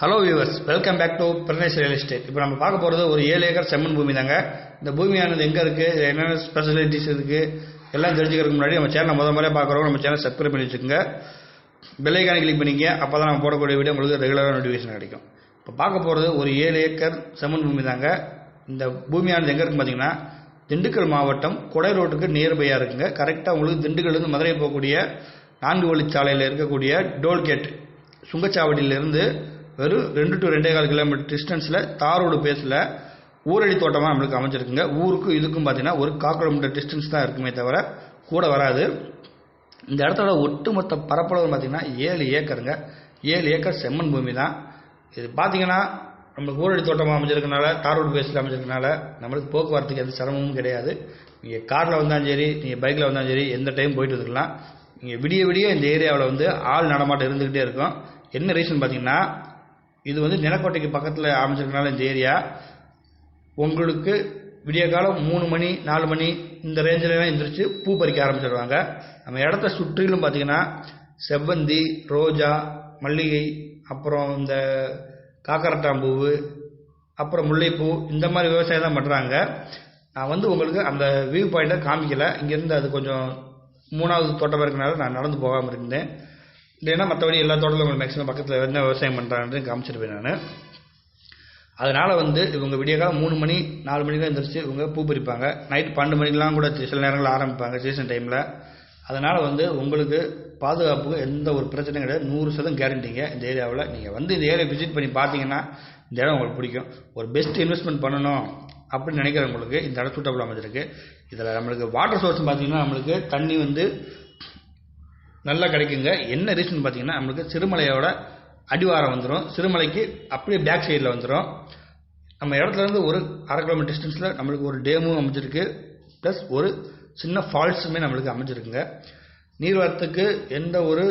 Hello viewers welcome back to Pradesh real estate இப்போ நம்ம பார்க்க போகிறது ஒரு ஏழு ஏக்கர் செம்மண் பூமி தாங்க. இந்த பூமியானது எங்கே இருக்குது என்னென்ன ஸ்பெஷலிட்டிஸ் இருக்குது எல்லாம் தெரிஞ்சுக்கிறதுக்கு முன்னாடி நம்ம சேனல் முத முறையாக பார்க்குறோம் நம்ம சேனல் சப்ஸ்கிரைப் பண்ணி வச்சுக்கோங்க. பெல்லைக்கான கிளிக் பண்ணிங்க அப்போ தான் நம்ம போடக்கூடிய வீடியோ உங்களுக்கு ரெகுலராக நோட்டிஃபிகேஷன் கிடைக்கும். இப்போ பார்க்க போகிறது ஒரு ஏழு ஏக்கர் செம்மண் பூமி தாங்க. இந்த பூமியானது எங்கே இருக்குன்னு பார்த்தீங்கன்னா திண்டுக்கல் மாவட்டம் கொடை ரோட்டுக்கு நியர்பையாக இருக்குங்க. கரெக்டாக உங்களுக்கு திண்டுக்கல்லேருந்து மதுரை போகக்கூடிய நான்கு வழிச்சாலையில் இருக்கக்கூடிய டோல்கேட் சுங்கச்சாவடியிலிருந்து வெறும் ரெண்டு டு ரெண்டே கால் கிலோமீட்டர் டிஸ்டன்ஸில் தார் ரோடு பேஸில் ஊரடி தோட்டமாக நம்மளுக்கு அமைஞ்சிருக்குங்க. ஊருக்கும் இதுக்கும் பார்த்தீங்கன்னா ஒரு கால் கிலோமீட்டர் டிஸ்டன்ஸ் தான் இருக்குமே தவிர கூட வராது. இந்த இடத்தோட ஒட்டுமொத்த பரப்பளவு பார்த்தீங்கன்னா ஏழு ஏக்கருங்க. ஏழு ஏக்கர் செம்மண் பூமி தான். இது பார்த்தீங்கன்னா நம்மளுக்கு ஊரடி தோட்டமாக அமைஞ்சிருக்கனால தார் ரோடு பேஸில் அமைஞ்சிருக்கனால நம்மளுக்கு போக்குவரத்துக்கு எந்த சிரமமும் கிடையாது. நீங்கள் காரில் வந்தாலும் சரி நீங்கள் பைக்கில் வந்தாலும் சரி எந்த டைம் போயிட்டு வந்துக்கலாம் நீங்கள் விடிய விடிய இந்த ஏரியாவில் வந்து ஆள் நடமாட்டம் இருந்துக்கிட்டே இருக்கும். என்ன ரீசன் பார்த்தீங்கன்னா இது வந்து நிலக்கோட்டைக்கு பக்கத்தில் அமைச்சிருக்கனால இந்த ஏரியா உங்களுக்கு விடிய காலம் மூணு மணி நாலு மணி இந்த ரேஞ்சிலலாம் எந்திரிச்சு பூ பறிக்க ஆரம்பிச்சிடுவாங்க நம்ம இடத்த சுற்றிலும் பார்த்தீங்கன்னா செவ்வந்தி ரோஜா மல்லிகை அப்புறம் இந்த காக்கரட்டாம்பூவு அப்புறம் முல்லைப்பூ இந்த மாதிரி விவசாயம் தான் பண்ணுறாங்க நான் வந்து உங்களுக்கு அந்த வியூ பாயிண்ட்டை காமிக்கலை. இங்கேருந்து அது கொஞ்சம் மூணாவது தோட்டமாக இருக்கனால நான் நடந்து போகாமல் இருந்தேன். இல்லைன்னா மற்றபடி எல்லா தோட்டத்தில் உங்களுக்கு மேக்ஸிமம் பக்கத்தில் என்ன விவசாயம் பண்ணுறாங்கன்னு காமிச்சிருப்பேன் நான். அதனால் வந்து இவங்க விடியகாலம் மூணு மணி நாலு மணிக்கு எழுந்திரிச்சு இவங்க பூ பறிப்பாங்க. நைட் பன்னெண்டு மணிக்கெலாம் கூட சில நேரங்களில் ஆரம்பிப்பாங்க சீசன் டைமில் அதனால் வந்து உங்களுக்கு பாதுகாப்புக்கு எந்த ஒரு பிரச்சனையும் கிடையாது. நூறு சதம் கேரண்டிங்க இந்த ஏரியாவில். நீங்கள் வந்து இந்த ஏரியா விசிட் பண்ணி பார்த்தீங்கன்னா இந்த இடம் உங்களுக்கு பிடிக்கும். ஒரு பெஸ்ட் இன்வெஸ்ட்மெண்ட் பண்ணணும் அப்படின்னு நினைக்கிறவங்களுக்கு இந்த இடம் சூட்டபுள் அமைஞ்சிருக்கு. இதில் நம்மளுக்கு வாட்டர் சோர்ஸ் பார்த்தீங்கன்னா நம்மளுக்கு தண்ணி வந்து நல்லா கிடைக்குங்க. என்ன ரீசன் பார்த்தீங்கன்னா நம்மளுக்கு சிறுமலையோட அடிவாரம் வந்துடும் சிறுமலைக்கு அப்படியே பேக் சைடில் வந்துடும் நம்ம இடத்துலேருந்து ஒரு அரை கிலோமீட்டர் டிஸ்டன்ஸில் நம்மளுக்கு ஒரு டேமும் அமைஞ்சிருக்கு. ப்ளஸ் ஒரு சின்ன ஃபால்ஸுமே நம்மளுக்கு அமைஞ்சிருக்குங்க. நீர்வரத்துக்கு எந்த ஒரு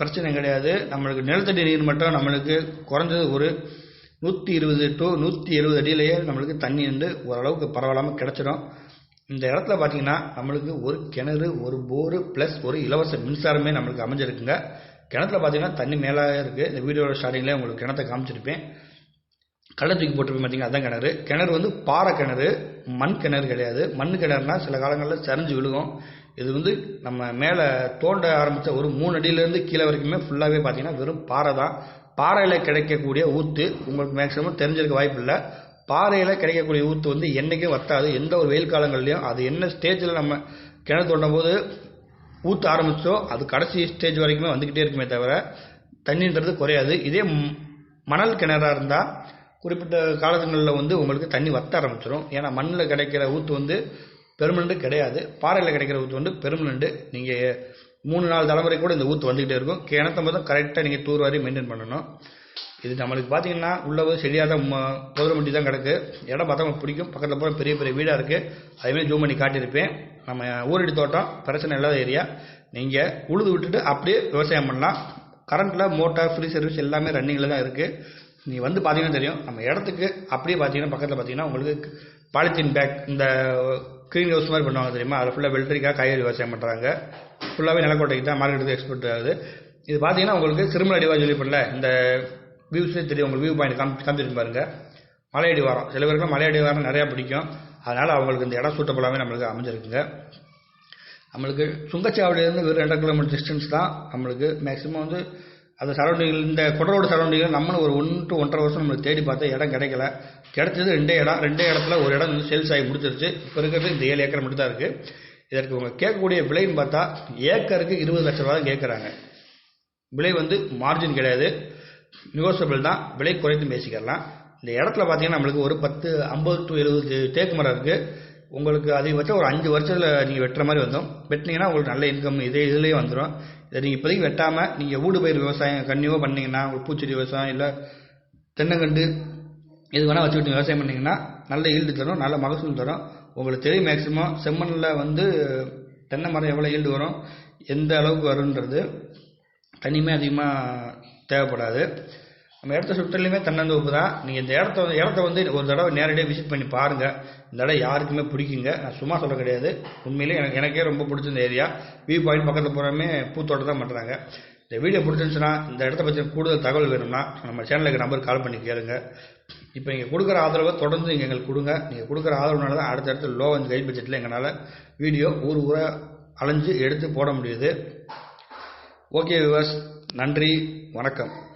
பிரச்சனையும் கிடையாது. நம்மளுக்கு நிலத்தடி நீர் மட்டும் நம்மளுக்கு குறைஞ்சது ஒரு நூற்றி இருபது டு நூற்றி எழுபது அடியிலேயே நம்மளுக்கு தண்ணி வந்து ஓரளவுக்கு பரவாயில்லாமல் கிடச்சிடும் இந்த இடத்துல பார்த்தீங்கன்னா நம்மளுக்கு ஒரு கிணறு ஒரு போரு ப்ளஸ் ஒரு இலவச மின்சாரமே நம்மளுக்கு அமைஞ்சிருக்குங்க. கிணத்துல பார்த்தீங்கன்னா தண்ணி மேலே இருக்குது இந்த வீடியோட ஸ்டார்டிங்கில் உங்களுக்கு கிணத்தை காமிச்சிருப்பேன். கடலை தூக்கி போட்டிருப்பேன் பார்த்தீங்கன்னா அதான் கிணறு. கிணறு வந்து பாறை கிணறு மண் கிணறு கிடையாது. மண் கிணறுனா சில காலங்களில் சரிஞ்சு விழுகும். இது வந்து நம்ம மேலே தோண்ட ஆரம்பித்த ஒரு மூணு அடியிலேருந்து கீழே வரைக்குமே ஃபுல்லாகவே பார்த்தீங்கன்னா வெறும் பாறை தான். பாறையில் கிடைக்கக்கூடிய ஊற்று உங்களுக்கு மேக்ஸிமம் தெரிஞ்சிருக்க வாய்ப்பு இல்லை பாறையில் கிடைக்கக்கூடிய ஊற்று வந்து என்றைக்கும் வத்தாது. எந்த ஒரு வெயில் காலங்கள்லையும் அது என்ன ஸ்டேஜில் நம்ம கிணறு தோண்டும் போது ஊற்ற ஆரம்பிச்சோ அது கடைசி ஸ்டேஜ் வரைக்குமே வந்துக்கிட்டே இருக்குமே தவிர தண்ணின்றது குறையாது. இதே மணல் கிணறாக இருந்தால் குறிப்பிட்ட காலங்களில் வந்து உங்களுக்கு தண்ணி வத்த ஆரம்பிச்சிடும் ஏன்னா மண்ணில் கிடைக்கிற ஊற்று வந்து பெருமனண்டு கிடையாது. பாறையில் கிடைக்கிற ஊற்று வந்து பெருமனண்டு நீங்கள் மூணு நாலு தலைமுறை கூட இந்த ஊற்று வந்துக்கிட்டே இருக்கும். கிணத்த மொத்தம் கரெக்டாக நீங்கள் தூர் வாரி மெயின்டைன் பண்ணணும். இது நம்மளுக்கு பார்த்தீங்கன்னா உள்ளவு சரியாக செடியாக தான் புதர வண்டி தான் கிடக்கு. இடம் பார்த்தா பிடிக்கும். பக்கத்தில் போகிற பெரிய பெரிய வீடாக இருக்குது அதேமாதிரி ஜூம் பண்ணி காட்டியிருப்பேன். நம்ம ஊரடி தோட்டம் பிரச்சனை இல்லாத ஏரியா நீங்கள் உழுது விட்டுட்டு அப்படியே விவசாயம் பண்ணலாம். கரண்ட்டில் மோட்டார் ஃப்ரீ சர்வீஸ் எல்லாமே ரன்னிங்கில் தான் இருக்குது நீ வந்து பார்த்தீங்கன்னா தெரியும். நம்ம இடத்துக்கு அப்படியே பார்த்தீங்கன்னா பக்கத்தில் பார்த்தீங்கன்னா உங்களுக்கு பாலித்தீன் பேக் இந்த க்ரீன் ஹவுஸ் மாதிரி பண்ணுவாங்க தெரியுமா? அதில் ஃபுல்லாக வெள்ளரிக்காய் காய்கறி விவசாயம் பண்ணுறாங்க ஃபுல்லாகவே நிலக்கோட்டைக்கு தான் மார்க்கெட்டுக்கு எக்ஸ்போர்ட் ஆகுது. இது பார்த்தீங்கன்னா உங்களுக்கு சிறுமலை அடிவாரம் சொல்லி பண்ணல இந்த வியூஸே தெரியும் உங்களுக்கு வியூ பாயிண்ட் காமி காமிச்சிருக்கு பாருங்கள் மலையடி வாரம். சில பேருக்குலாம் மலையடி வாரம் நிறையா பிடிக்கும். அதனால் அவங்களுக்கு இந்த இடம் சூட்டபுளாகவே நம்மளுக்கு அமைஞ்சிருக்குங்க. நம்மளுக்கு சுங்கச்சாவடியிலேருந்து வெறும் ரெண்டரை கிலோமீட்டர் டிஸ்டன்ஸ் தான் நம்மளுக்கு மேக்ஸிமம் வந்து அந்த சரௌண்டிங்கில் இந்த குடரோடு சரௌண்டிங்கில் நம்மளும் ஒரு ஒன் டு ஒன்றரை வருஷம் நம்மளுக்கு தேடி பார்த்தா இடம் கிடைக்கல. கிடைச்சது ரெண்டே இடம். ரெண்டே இடத்துல ஒரு இடம் வந்து சேல்ஸ் ஆகி முடிச்சிருச்சு. இப்போ இருக்கிறது இந்த ஏழு ஏக்கர் மட்டும் தான் இருக்குது இதற்கு இவங்க கேட்கக்கூடிய விலைன்னு பார்த்தா ஏக்கருக்கு இருபது லட்ச ரூபா தான் கேட்குறாங்க. விலை வந்து மார்ஜின் கிடையாது. நெகோசியபிள் தான். விலை குறைத்து பேசிக்கலாம். இந்த இடத்துல பார்த்தீங்கன்னா நம்மளுக்கு ஒரு பத்து ஐம்பது டு எழுபது தேக்கு மரம் இருக்குது உங்களுக்கு அதிகபட்சம் ஒரு அஞ்சு வருஷத்தில் நீங்கள் வெட்டுற மாதிரி வந்தோம் வெட்டினீங்கன்னா உங்களுக்கு நல்ல இன்கம் இதே இதுலேயே வந்துடும் இதை நீங்கள் இப்போதைக்கு வெட்டாமல் நீங்கள் ஊடு பயிர் விவசாயம் கன்னியூவாக பண்ணிங்கன்னா உங்களுக்கு பூச்செடி விவசாயம் இல்லை தென்னங்கண்டு எது வேணால் வச்சுக்கிட்டு விவசாயம் பண்ணிங்கன்னா நல்ல ஈல்டு தரும் நல்ல மகசூல் தரும். உங்களுக்கு தெரியும் மேக்ஸிமம் செம்மண்ணில் வந்து தென்னை மரம் எவ்வளோ ஈல்டு வரும் எந்த அளவுக்கு வருன்றது தனிமே அதிகமாக தேவைப்படாது. நம்ம இடத்த சுற்றிலுமே தன்னந்தோப்பு தான். நீங்கள் இந்த இடத்த வந்து இடத்த வந்து ஒரு தடவை நேரடியாக விசிட் பண்ணி பாருங்கள் இந்த இடம் யாருக்குமே பிடிக்குங்க. நான் சும்மா சொல்ல கிடையாது. உண்மையிலே எனக்கு எனக்கே ரொம்ப பிடிச்ச இந்த ஏரியா. வியூ பாயிண்ட் பக்கத்தில் போகிறமே பூத்தோட்டம் தான் பண்ணுறாங்க இந்த வீடியோ பிடிச்சிருந்துச்சுன்னா இந்த இடத்த பற்றி கூடுதல் தகவல் வேணும்னா நம்ம சேனலுக்கு நம்பர் கால் பண்ணி கேளுங்க. இப்போ நீங்கள் கொடுக்குற ஆதரவை தொடர்ந்து நீங்கள் எங்களுக்கு கொடுங்க. நீங்கள் கொடுக்குற ஆதரவுனால தான் அடுத்தடுத்து லோ அண்ட் கை பட்ஜெட்டில் எங்களால் வீடியோ ஊர் ஊராக அலைஞ்சு எடுத்து போட முடியுது. ஓகே விவாஸ் நன்றி வணக்கம்.